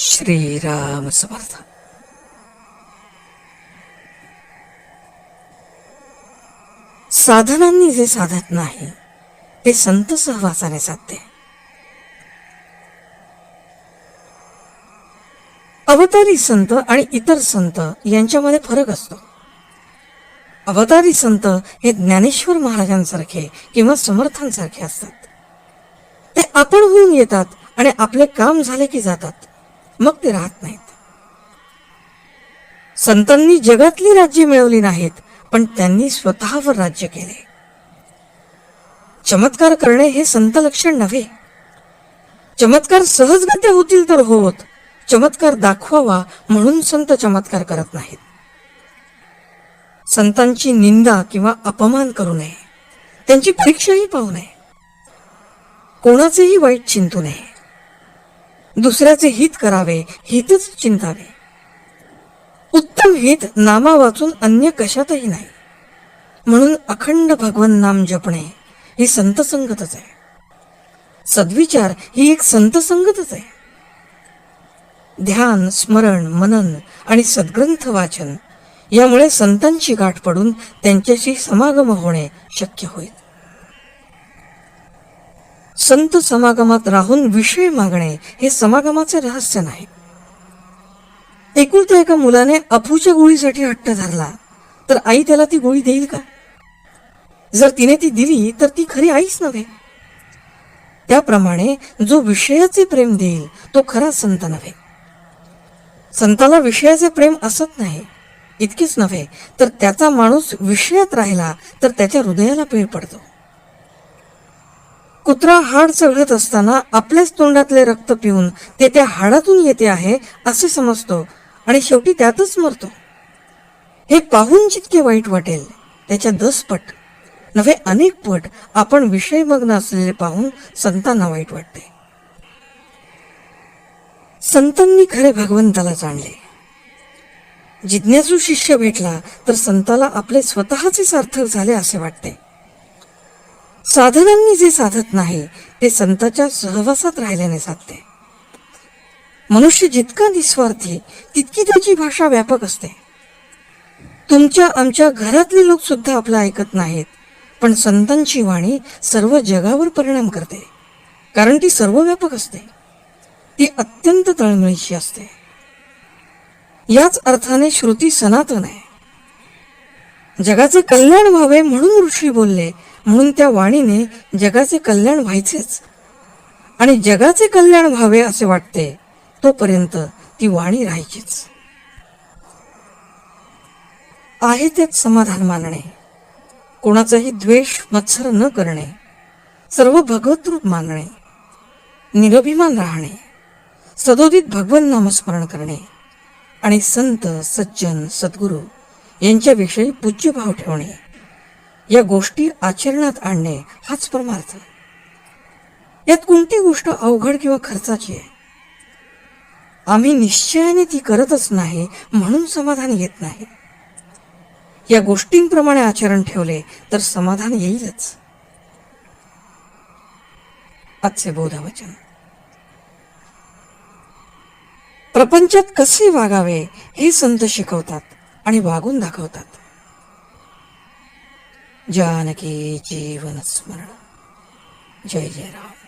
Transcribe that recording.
श्रीराम समर्थ साधनांनी जे साधत नाही ते संत सहवासाने साधते. अवतारी संत आणि इतर संत यांच्यामध्ये फरक असतो. अवतारी संत हे ज्ञानेश्वर महाराजांसारखे किंवा समर्थांसारखे असतात. ते आपण होऊन येतात आणि आपले काम झाले की जातात. मग ते राहत नाहीत. संतांनी जगातली राज्य मिळवली नाहीत पण त्यांनी स्वतःवर राज्य केले. चमत्कार करणे हे संत लक्षण नव्हे. चमत्कार सहजगत्या होतील तर होत चमत्कार दाखवावा म्हणून संत चमत्कार करत नाहीत. संतांची निंदा किंवा अपमान करू नये त्यांची परीक्षाही पाहू नये. कोणाचेही वाईट चिंतू नये. दुसऱ्याचे हित करावे हितच चिंतावे. उत्तम हित नामा वाचून अन्य कशातही नाही. म्हणून अखंड भगवन नाम जपणे ही संत संगतच आहे. सद्विचार ही एक संत संगतच आहे. ध्यान स्मरण मनन आणि सद्ग्रंथ वाचन यामुळे संतांची गाठ पडून त्यांच्याशी समागम होणे शक्य होईल. संत समागमात राहून विषय मागणे हे समागमाचे रहस्य नाही. एकुलत्या एका मुलाने अफूच्या गोळीसाठी हट्ट धरला. तर आई त्याला ती गोळी देईल का? जर तिने ती दिली तर ती खरी आईच नव्हे. त्याप्रमाणे जो विषयाचे प्रेम देईल तो खरा संत नव्हे. संताला विषयाचे प्रेम असत नाही इतकेच नव्हे तर त्याचा माणूस विषयात राहिला तर त्याच्या हृदयाला पीळ पडतो. कुत्रा हाड चढत असताना आपल्याच तोंडातले रक्त पिऊन ते त्या हाडातून येते आहे असे समजतो आणि शेवटी त्यातच मरतो. हे पाहून जितके वाईट वाटेल त्याच्या दस पट नव्हे अनेक पट आपण विषयमग्न असलेले पाहून संतांना वाईट वाटते. संतांनी खरे भगवंताला जाणले. जिज्ञासू शिष्य भेटला तर संताला आपले स्वतःचे सार्थक झाले असे वाटते. साधनांनी जे साधत नाही ते संताच्या सहवासात राहिल्याने साधते. मनुष्य जितका निस्वार्थी तितकी त्याची भाषा व्यापक असते. तुमच्या आमच्या घरातले लोक सुद्धा आपलं ऐकत नाहीत पण संतांची वाणी सर्व जगावर परिणाम करते कारण ती सर्वव्यापक असते. ती अत्यंत तळमळीची असते. याच अर्थाने श्रुती सनातन आहे. जगाचे कल्याण व्हावे म्हणून ऋषी बोलले म्हणून त्या वाणीने जगाचे कल्याण व्हायचेच. आणि जगाचे कल्याण व्हावे असे वाटते तोपर्यंत ती वाणी राहायचीच. आहे तेच समाधान मानणे कोणाचाही द्वेष मत्सर न करणे सर्व भगवतरूप मानणे निरभिमान राहणे सदोदित भगवन नामस्मरण करणे आणि संत सज्जन सद्गुरू यांच्याविषयी पूज्यभाव ठेवणे. या गोष्टी आचरणात आणणे हाच परमार्थ. यात कोणती गोष्ट अवघड किंवा खर्चाची आहे? आम्ही निश्चयाने ती करतच नाही म्हणून समाधान येत नाही. या गोष्टींप्रमाणे आचरण ठेवले तर समाधान येईलच. आजचे बोधवचन. प्रपंचात कसे वागावे हे संत शिकवतात आणि वागून दाखवतात. जानकी जीवन स्मरण। जय जय राम।